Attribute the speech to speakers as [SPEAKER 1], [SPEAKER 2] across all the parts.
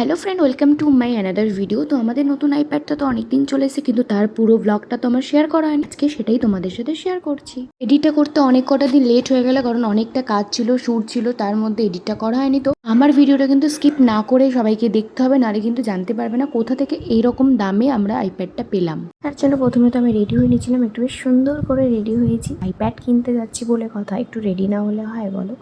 [SPEAKER 1] Hello friend welcome to my another video তো আমাদের নতুন আইপ্যাডটা তো অনেকদিন চলে এসেছে, কিন্তু তার পুরো ব্লগটা তো আমার শেয়ার করা হয়নি। আজকে সেটাই তোমাদের সাথে শেয়ার করছি। এডিটটা করতে অনেক কটা দিন লেট হয়ে গেল, কারণ অনেকটা কাজ ছিল শ্যুট ছিল, তার মধ্যে এডিটটা করা হয়নি। তো আমার ভিডিওটা কিন্তু স্কিপ না করে সবাইকে দেখতে হবে, নাহলে কিন্তু জানতে পারবে না কোথা থেকে এইরকম দামে আমরা আইপ্যাডটা পেলাম। তার জন্য প্রথমে তো আমি রেডি হয়ে নিয়েছিলাম, একটু বেশ সুন্দর করে রেডি হয়েছি। আইপ্যাড কিনতে যাচ্ছি বলে কথা, একটু রেডি না হলে হয় বলো।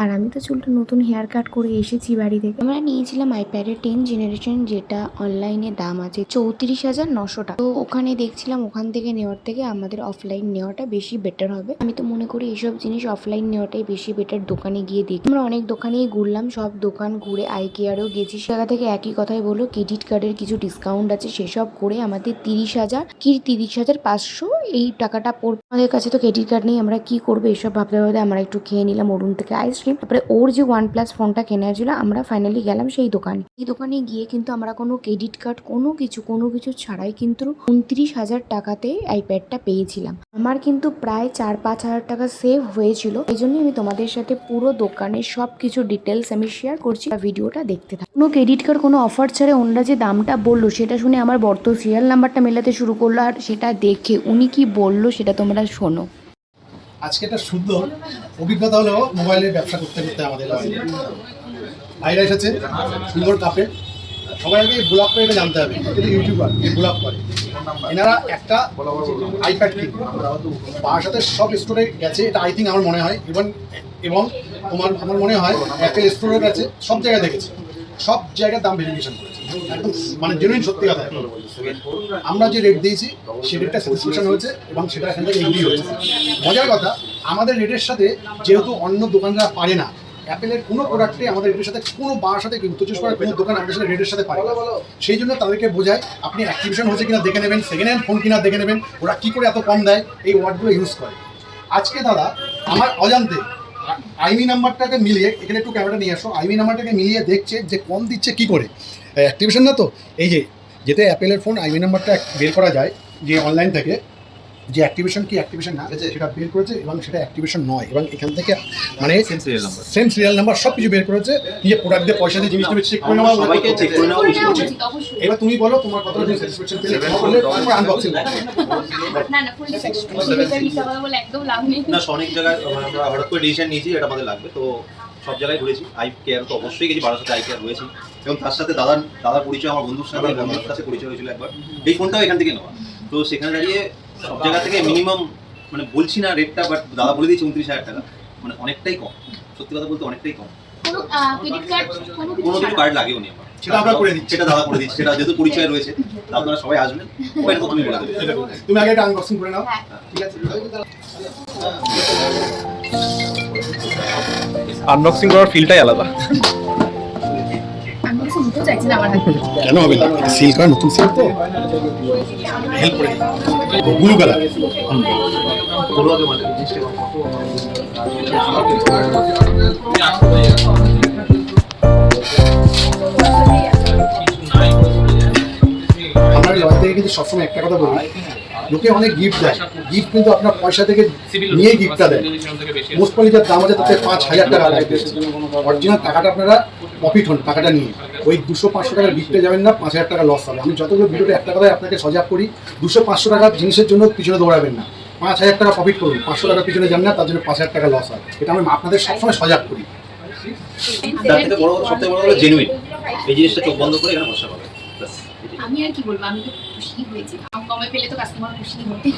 [SPEAKER 1] আর আমি তো চুলটা নতুন হেয়ার কাট করে এসেছি বাড়ি থেকে। আমরা নিয়েছিলাম আইপ্যাডের টেন জেনারেশন যেটা অনলাইনে দাম আছে চৌত্রিশ হাজার নশো টাকা। তো ওখানে দেখছিলাম, ওখান থেকে নেওয়ার থেকে আমাদের অফলাইন নেওয়াটা বেশি বেটার হবে। আমি তো মনে করি এইসব জিনিস অফলাইন নেওয়াটাই বেশি বেটার দোকানে গিয়ে দেখি। আমরা অনেক দোকানেই ঘুরলাম, সব দোকান ঘুরে আই কেয়ারেও গেছি। সেখান থেকে একই কথাই বলো ক্রেডিট কার্ডের কিছু ডিসকাউন্ট আছে, সেসব করে আমাদের তিরিশ হাজার কি তিরিশ হাজার পাঁচশো? এই টাকাটা পড়বে আমাদের কাছে তো ক্রেডিট কার্ড নেই, আমরা কি করব? এসব ভাবতে ভাবতে আমরা একটু খেয়ে নিলাম, অরুণ থেকে আইসক্রিম তারপরে ওর যে ওয়ান প্লাস ফোনটা কেনা ছিল, আমরা ফাইনালি গেলাম সেই দোকানে। এই দোকানে গিয়ে কিন্তু আমরা কোনো ক্রেডিট কার্ড কোনো কিছু কোনো কিছু ছাড়াই কিন্তু উনত্রিশ হাজার টাকাতে আইপ্যাডটা পেয়েছিলাম। আমার কিন্তু প্রায় চার পাঁচ হাজার টাকা সেভ হয়েছিল। এই জন্যই আমি তোমাদের সাথে পুরো দোকানের সব কিছু ডিটেলস আমি শেয়ার করছি। ভিডিওটা দেখতে থাকি। কোনো ক্রেডিট কার্ড কোনো অফার ছাড়ে ওনারা যে দামটা বলল, সেটা শুনে আমার বর্ত সিরিয়াল নাম্বারটা মেলাতে শুরু করল আর সেটা দেখে উনি কি বলল সেটা তোমরা শোনো।
[SPEAKER 2] আজকে একটা শুদ্ধ অভিজ্ঞতা হলো মোবাইলের ব্যবসা করতে করতে আমাদের ভাইরা এসেছে, সুন্দর কাপে। সবাই আগে ব্লগ করে জানতে হবে ইউটিউবার ব্লগ করে। এনারা একটা আইপ্যাড কিনবে তার সাথে সব স্টোরে গেছে, এটা আই থিঙ্ক আমার মনে হয় এবং এবং তোমার, আমার মনে হয় অ্যাপেল স্টোরে গেছে, সব জায়গায় দেখেছে। সব জায়গার দাম ভেরিফিকেশন একদম মানে জেনুইন সত্যি কথা। আমরা যে রেট দিয়েছি, সে রেটটা স্যাটিসফ্যাকশন হয়েছে এবং সেটা এখান থেকে এগ্রি হয়েছে। মজার কথা, আমাদের রেটের সাথে যেহেতু অন্য দোকানরা পারে না অ্যাপেলের কোনো প্রোডাক্টে আমাদের রেটের সাথে কোনো বার সাথে চব্বিশ পরগনার কোনো দোকান আমাদের সাথে রেটের সাথে পারে সেই জন্য তাদেরকে বোঝায় আপনি অ্যাক্টিভেশন হয়েছে কিনা দেখে নেবেন সেকেন্ড হ্যান্ড ফোন কিনা দেখে নেবেন, ওরা কী করে এত কম দেয়, এই ওয়ার্ডগুলো ইউজ করে। আজকে দাদা, আমার অজান্তে আইমি নাম্বারটাকে মিলিয়ে, এখানে একটু ক্যামেরাটা নিয়ে আসো, আইমি নাম্বারটাকে মিলিয়ে দেখছে যে কম দিচ্ছে কি করে। অ্যাক্টিভেশন না তো এই যে যেতে অ্যাপেলের ফোন আইমি নাম্বারটা বের করা যায় যে অনলাইন থেকে যে অ্যাক্টিভেশন কি অ্যাক্টিভেশন না সেটা বের করেছে এবং সেটা অ্যাক্টিভেশন নয় এবং এখান থেকে মানে
[SPEAKER 3] same serial number
[SPEAKER 2] same serial number সব কিছু বের করেছে নিজে প্রোডাক্ট দিয়ে পয়সা দিয়ে জিনিস নেবে চেক করে নেওয়া
[SPEAKER 3] সবাইকে চেক করে নেওয়া উচিত
[SPEAKER 2] এবার তুমি বলো তোমার কতটা তুমি স্যাটিসফ্যাকশন পেলে তোমার আনবক্সিং
[SPEAKER 4] না না ফুল স্যাটিসফ্যাকশন মিথ্যা কথা বলে একদম লাভ নেই
[SPEAKER 3] না অনেক জায়গায় মানে আমরা হঠাৎ করে ডিসিশন নিয়েছি এটা আমাদের লাগবে তো সব জায়গায় ঘুরেছি। আই কেয়ার তো অবশ্যই গেছি বারোর সাথে আই কেয়ার রয়েছি। এবং তার সাথে দাদার দাদার পরিচয় আমার বন্ধুর সাথে বন্ধুর সাথে পরিচয় হয়েছিল একবার। এই ফোনটাও এখান থেকে নেওয়া। তো সেখানে দাঁড়িয়ে সব জায়গা থেকে মিনিমাম মানে বলছি না রেটটা বাট দাদা বলে দিয়েছে উনত্রিশ হাজার টাকা। মানে অনেকটাই কম। সত্যি কথা বলতে অনেকটাই কম।
[SPEAKER 4] কোনো ক্রেডিট কার্ড কোনো কিছু।
[SPEAKER 3] কার্ড লাগেও নি আমার।
[SPEAKER 2] সেটা আমরা করে দিচ্ছি।
[SPEAKER 3] সেটা দাদা করে দিচ্ছি সেটা যেহেতু পরিচয় রয়েছে আপনারা সবাই আসবেন। তুমি বলে দেবে
[SPEAKER 2] তুমি আগে এটা আনবক্সিং করে নাও।
[SPEAKER 4] হ্যাঁ।
[SPEAKER 2] ঠিক আছে?
[SPEAKER 5] আনবক্সিং করার ফিলটাই আলাদা।
[SPEAKER 2] কেন হবে না? সিল করা নতুন সিল তো। হেল্প করে ব্লু কালার। আমরা থেকে কিন্তু সবসময় একটা কথা বলি। লোকে অনেক গিফট দেয়। গিফট কিন্তু আপনার পয়সা থেকে নিয়ে গিফটটা দেয়। মোস্ট পলি যার দাম আছে তাতে পাঁচ হাজার টাকা লাগবে অরিজিনাল টাকাটা আপনারা প্রফিট হন টাকাটা নিয়ে। ওই দুশো পাঁচশো টাকার গিফটে যাবেন না পাঁচ হাজার টাকা লস হবে। আমি যতগুলো ভিডিওতে একটা কথাই আপনাকে সজাগ করি দুশো পাঁচশো টাকার জিনিসের জন্য পিছনে দৌড়াবেন না। পাঁচ হাজার টাকা প্রফিট করুন পাঁচশো টাকার পিছনে যান না তার জন্য পাঁচ হাজার টাকা লস হয়। এটা আমি আপনাদের সবসময় সজাগ করি।
[SPEAKER 3] তার থেকে বড় কথা সবথেকে বড় হলো জেনুইন এই জিনিসটা চোখ বন্ধ করে এখানে বসা পাবে
[SPEAKER 4] আমি আর কি বলব? আমি তো খুশি দাম কমে পেলে তো কাস্টমার খুশি হবে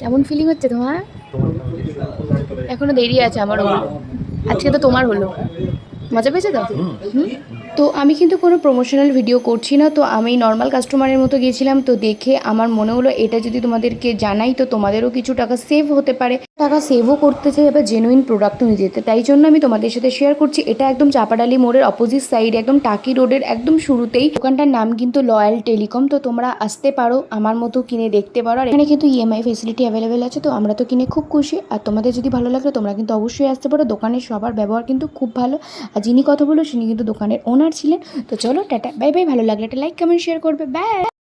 [SPEAKER 1] কেমন ফিলিং হচ্ছে তোমার? এখনও দেরি আছে আমার হলো আজকে তো তোমার হলো। মজা পেয়েছে তো? তো আমি কিন্তু কোনো প্রমোশনাল ভিডিও করছি না তো আমি নর্মাল কাস্টমারের মতো গিয়েছিলাম তো দেখে আমার মনে হলো এটা যদি তোমাদেরকে জানাই তো তোমাদেরও কিছু টাকা সেভ হতে পারে। টাকা সেভও করতে চাই এবার জেনুইন প্রোডাক্টও নিয়ে যেতে তাই জন্য আমি তোমাদের সাথে শেয়ার করছি, এটা একদম চাপাডালি মোড়ের অপোজিট সাইডে একদম টাকি রোডের একদম শুরুতেই। দোকানটার নাম কিন্তু লয়াল টেলিকম তো তোমরা আসতে পারো, আমার মতো কিনে দেখতে পারো। আর এখানে কিন্তু ইএমআই ফেসিলিটি অ্যাভেলেবেল আছে, তো আমরা তো কিনে খুব খুশি। আর তোমাদের যদি ভালো লাগে, তোমরা কিন্তু অবশ্যই আসতে পারো। দোকানের সবার ব্যবহার কিন্তু খুব ভালো। আর যিনি কথা বলো তিনি কিন্তু দোকানের ওনার ছিলেন। তো চলো, টাটা বাই বাই ভালো লাগলে একটা লাইক কমেন্ট শেয়ার করবে। বাই